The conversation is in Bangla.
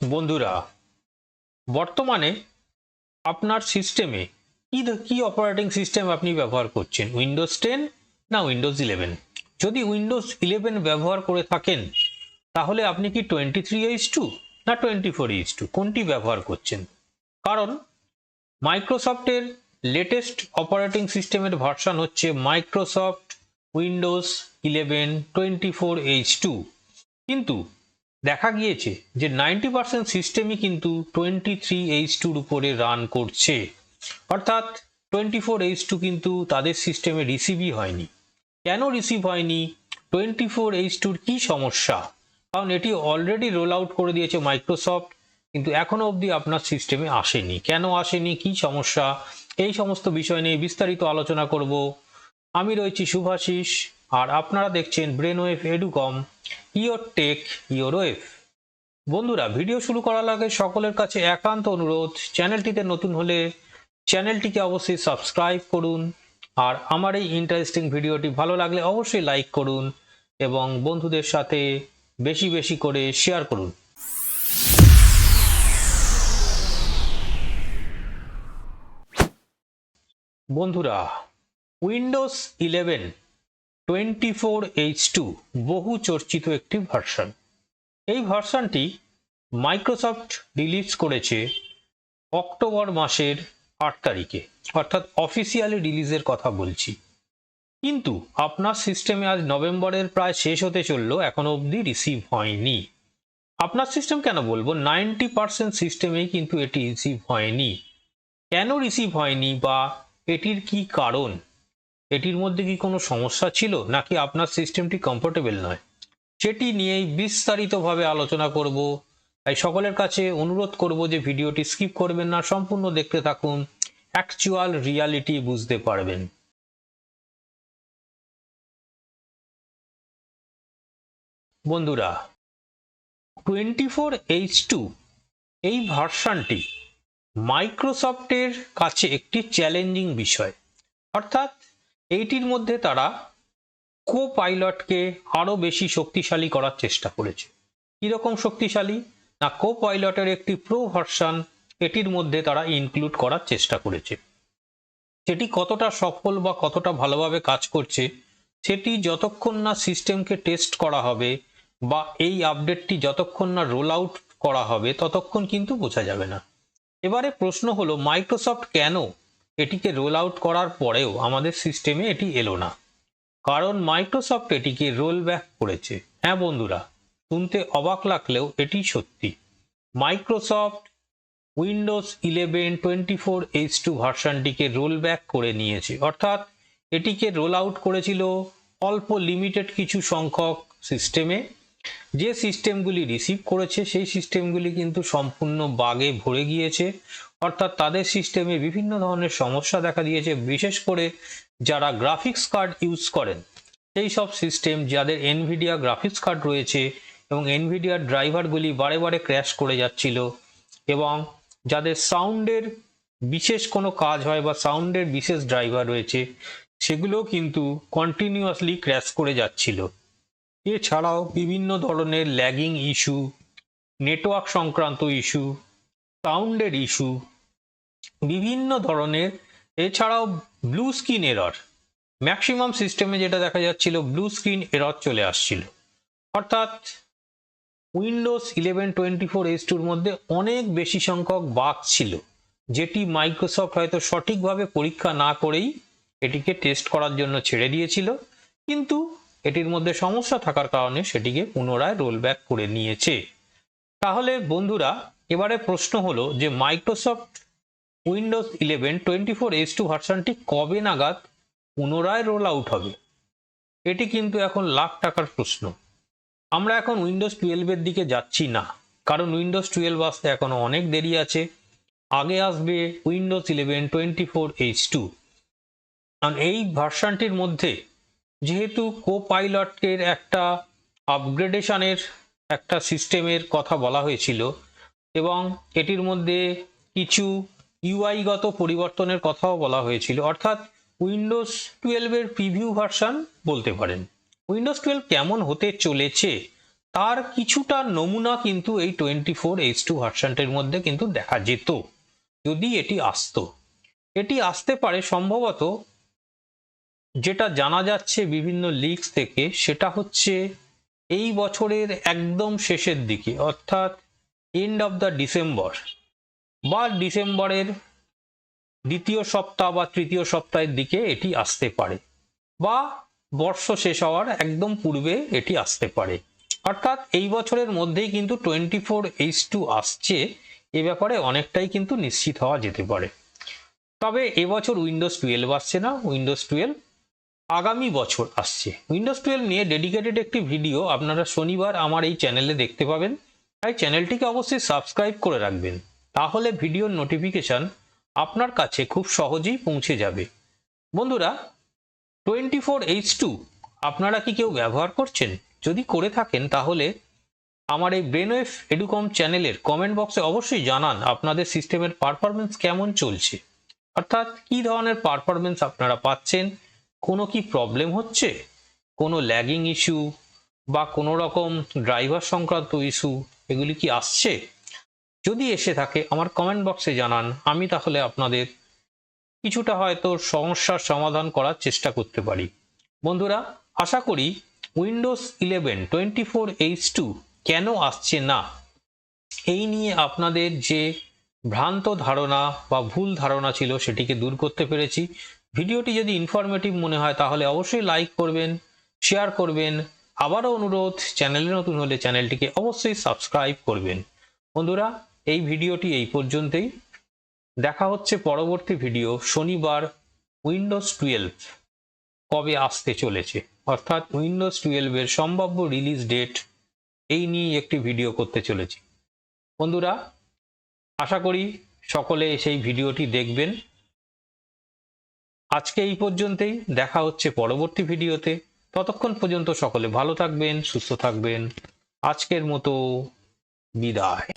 বন্ধুরা, বর্তমানে আপনার সিস্টেমে কি কি অপারেটিং সিস্টেম আপনি ব্যবহার করছেন? উইন্ডোজ টেন না উইন্ডোজ ইলেভেন যদি উইন্ডোজ ইলেভেন ব্যবহার করে থাকেন, তাহলে আপনি কি টোয়েন্টি থ্রি এইচ টু না টোয়েন্টি ফোর এইচ টু কোনটি ব্যবহার করছেন? কারণ মাইক্রোসফটের লেটেস্ট অপারেটিং সিস্টেমের ভার্সন হচ্ছে Microsoft Windows eleven twenty four H two কিন্তু দেখা গিয়েছে যে নাইনটি পার্সেন্ট সিস্টেমই কিন্তু টোয়েন্টি থ্রি এইচ টুর উপরে রান করছে। অর্থাৎ টোয়েন্টি ফোর এইচ টু কিন্তু তাদের সিস্টেমে রিসিভই হয়নি। কেন রিসিভ হয়নি? টোয়েন্টি ফোর এইচ টুর কী সমস্যা? কারণ এটি অলরেডি রোল আউট করে দিয়েছে মাইক্রোসফট কিন্তু এখনও অবধি আপনার সিস্টেমে আসেনি। কেন আসেনি? কি সমস্যা? এই সমস্ত বিষয় নিয়ে বিস্তারিত আলোচনা করব। আমি রয়েছি শুভাশিস। আর আপনারা দেখছেন brain wave Educom your tech your wave বন্ধুরা ভিডিও শুরু করার আগে সকলের কাছে একান্ত অনুরোধ, চ্যানেলটিতে নতুন হলে চ্যানেলটিকে অবশ্যই সাবস্ক্রাইব করুন, আর আমার এই ইন্টারেস্টিং ভিডিওটি ভালো লাগলে অবশ্যই লাইক করুন এবং বন্ধুদের সাথে বেশি বেশি করে শেয়ার করুন। বন্ধুরা Windows eleven twenty four H two বহু চর্চিত একটি ভার্সন। এই ভার্সনটি মাইক্রোসফট রিলিজ করেছে অক্টোবর মাসের আট তারিখে, অর্থাৎ অফিসিয়ালি রিলিজের কথা বলছি। কিন্তু আপনার সিস্টেমে আজ নভেম্বরের প্রায় শেষ হতে চলল, এখনও অবধি রিসিভ হয়নি। আপনার সিস্টেম কেন বলব? নাইনটি পার্সেন্ট সিস্টেমেই কিন্তু এটি রিসিভ হয়নি। কেন রিসিভ হয়নি বা এটির কি কারণ? এটির মধ্যে কি কোনো সমস্যা ছিল, নাকি আপনার সিস্টেমটি কমফোর্টেবল নয়? সেটি নিয়েই বিস্তারিতভাবে আলোচনা করব। তাই সকলের কাছে অনুরোধ করব যে ভিডিওটি স্কিপ করবেন না, সম্পূর্ণ দেখতে থাকুন অ্যাকচুয়াল রিয়ালিটি বুঝতে পারবেন। বন্ধুরা টোয়েন্টি ফোর এইচ টু এই ভার্সানটি মাইক্রোসফটের কাছে একটি চ্যালেঞ্জিং বিষয়। অর্থাৎ এইটির মধ্যে তারা কো পাইলটকে আরও বেশি শক্তিশালী করার চেষ্টা করেছে। কীরকম শক্তিশালী? না কো পাইলটের একটি প্রো ভার্সান এটির মধ্যে তারা ইনক্লুড করার চেষ্টা করেছে। সেটি কতটা সফল বা কতটা ভালোভাবে কাজ করছে, সেটি যতক্ষণ না সিস্টেমকে টেস্ট করা হবে বা এই আপডেটটি যতক্ষণ না রোল আউট করা হবে, ততক্ষণ কিন্তু বোঝা যাবে না। এবারে প্রশ্ন হলো মাইক্রোসফট কেন এটিকে রোল আউট করার পরেও আমাদের সিস্টেমে এটি এলো না। কারণ মাইক্রোসফট এটিকে রোল ব্যাক করেছে। হ্যাঁ বন্ধুরা, শুনতে অবাক লাগলেও এটি সত্যি। Microsoft Windows eleven twenty four H two ভার্সানটিকে roll back করে নিয়েছে। অর্থাৎ এটিকে রোল আউট করেছিল অল্প লিমিটেড কিছু সংখ্যক সিস্টেমে। যে সিস্টেমগুলি রিসিভ করেছে, সেই সিস্টেমগুলি কিন্তু সম্পূর্ণ বাগে ভরে গিয়েছে। অর্থাৎ তাদের সিস্টেমে বিভিন্ন ধরনের সমস্যা দেখা দিয়েছে, বিশেষ করে যারা গ্রাফিক্স কার্ড ইউজ করেন। সেই সব সিস্টেম যাদের এনভিডিয়া গ্রাফিক্স কার্ড রয়েছে এবং এনভিডিয়ার ড্রাইভারগুলি বারে বারে ক্র্যাশ করে যাচ্ছিল এবং যাদের সাউন্ডের বিশেষ কোনো কাজ হয় বা সাউন্ডের বিশেষ ড্রাইভার রয়েছে সেগুলো কিন্তু কন্টিনিউয়াসলি ক্র্যাশ করে যাচ্ছিল। এছাড়াও বিভিন্ন ধরনের ল্যাগিং ইস্যু, নেটওয়ার্ক সংক্রান্ত ইস্যু, সাউন্ডের ইস্যু, বিভিন্ন ধরনের, এছাড়াও ব্লু স্ক্রিন এরর ম্যাক্সিমাম সিস্টেমে যেটা দেখা যাচ্ছিল ব্লু স্ক্রিন এরর চলে আসছিল। অর্থাৎ Windows eleven twenty four S টুর মধ্যে অনেক বেশি সংখ্যক বাগ ছিল, যেটি মাইক্রোসফট হয়তো সঠিকভাবে পরীক্ষা না করেই এটিকে টেস্ট করার জন্য ছেড়ে দিয়েছিল। কিন্তু এটির মধ্যে সমস্যা থাকার কারণে সেটিকে পুনরায় রোল ব্যাক করে নিয়েছে। তাহলে বন্ধুরা, এবারে প্রশ্ন হলো যে Microsoft Windows eleven twenty four S two ভার্সানটি কবে নাগাদ পুনরায় রোল আউট হবে? এটি কিন্তু এখন লাখ টাকার প্রশ্ন। আমরা এখন উইন্ডোজ টুয়েলভের দিকে যাচ্ছি না, কারণ উইন্ডোজ টুয়েলভ আসতে এখনও অনেক দেরি আছে। আগে আসবে Windows eleven twenty four H two কারণ এই ভার্সানটির মধ্যে যেহেতু কো পাইলটের একটা আপগ্রেডেশনের একটা সিস্টেমের কথা বলা হয়েছিল এবং এটির মধ্যে কিছু ইউআইগত পরিবর্তনের কথাও বলা হয়েছিল, অর্থাৎ উইন্ডোজ টুয়েলভের প্রিভিউ ভার্সান বলতে পারেন। উইন্ডোজ টুয়েলভ কেমন হতে চলেছে, তার কিছুটা নমুনা কিন্তু এই টোয়েন্টি ফোর এইচ টু ভার্সানটির মধ্যে কিন্তু দেখা যেত, যদি এটি আসতো। এটি আসতে পারে সম্ভবত যেটা জানা যাচ্ছে বিভিন্ন লিগস থেকে, সেটা হচ্ছে এই বছরের একদম শেষের দিকে, অর্থাৎ এন্ড অফ দ্য ডিসেম্বর বা ডিসেম্বরের দ্বিতীয় সপ্তাহ বা তৃতীয় সপ্তাহের দিকে এটি আসতে পারে বা বর্ষ শেষ হওয়ার একদম পূর্বে এটি আসতে পারে। অর্থাৎ এই বছরের মধ্যেই কিন্তু টোয়েন্টি ফোর এইচ টু আসছে, এ ব্যাপারে অনেকটাই কিন্তু নিশ্চিত হওয়া যেতে পারে। তবে এবছর উইন্ডোজ টুয়েলভ আসছে না উইন্ডোজ টুয়েলভ আগামী বছর আসছে। উইন্ডোজ টুয়েলভ নিয়ে ডেডিকেটেড একটি ভিডিও আপনারা শনিবার আমার এই চ্যানেলে দেখতে পাবেন। তাই চ্যানেলটিকে অবশ্যই সাবস্ক্রাইব করে রাখবেন। তাহলে ভিডিওর নোটিফিকেশন আপনার কাছে খুব সহজেই পৌঁছে যাবে। বন্ধুরা টোয়েন্টি ফোর এইচ টু আপনারা কি কেউ ব্যবহার করছেন? যদি করে থাকেন, তাহলে আমার এই ব্রেনওয়েভ এডুকম চ্যানেলের কমেন্ট বক্সে অবশ্যই জানান আপনাদের সিস্টেমের পারফরমেন্স কেমন চলছে। অর্থাৎ কি ধরনের পারফরমেন্স আপনারা পাচ্ছেন? কোনো কি প্রবলেম হচ্ছে? কোনো ল্যাগিং ইস্যু বা কোনো রকম ড্রাইভার সংক্রান্ত ইস্যু এগুলি কি আসছে? যদি এসে থাকে, আমার কমেন্ট বক্সে জানান, আমি তাহলে আপনাদের কিছুটা হয়তো সমস্যার সমাধান করার চেষ্টা করতে পারি। বন্ধুরা, আশা করি Windows eleven twenty four H two কেন আসছে না? এই নিয়ে আপনাদের যে ভ্রান্ত ধারণা বা ভুল ধারণা ছিল, সেটিকে দূর করতে পেরেছি। ভিডিওটি যদি ইনফরমেটিভ মনে হয়, তাহলে অবশ্যই লাইক করবেন শেয়ার করবেন। আবারও অনুরোধ, চ্যানেলে নতুন হলে চ্যানেলটিকে অবশ্যই সাবস্ক্রাইব করবেন। বন্ধুরা, এই ভিডিওটি এই পর্যন্তই। দেখা হচ্ছে পরবর্তী ভিডিও শনিবার উইন্ডোজ টুয়েলভ কবে আসতে চলেছে। অর্থাৎ উইন্ডোজ টুয়েলভের সম্ভাব্য রিলিজ ডেট এই নিয়ে একটি ভিডিও করতে চলেছি। বন্ধুরা, আশা করি সকলে সেই ভিডিওটি দেখবেন। আজকে এই পর্যন্তই। দেখা হচ্ছে পরবর্তী ভিডিওতে। ততক্ষণ পর্যন্ত সকলে ভালো থাকবেন, সুস্থ থাকবেন। আজকের মতো বিদায়।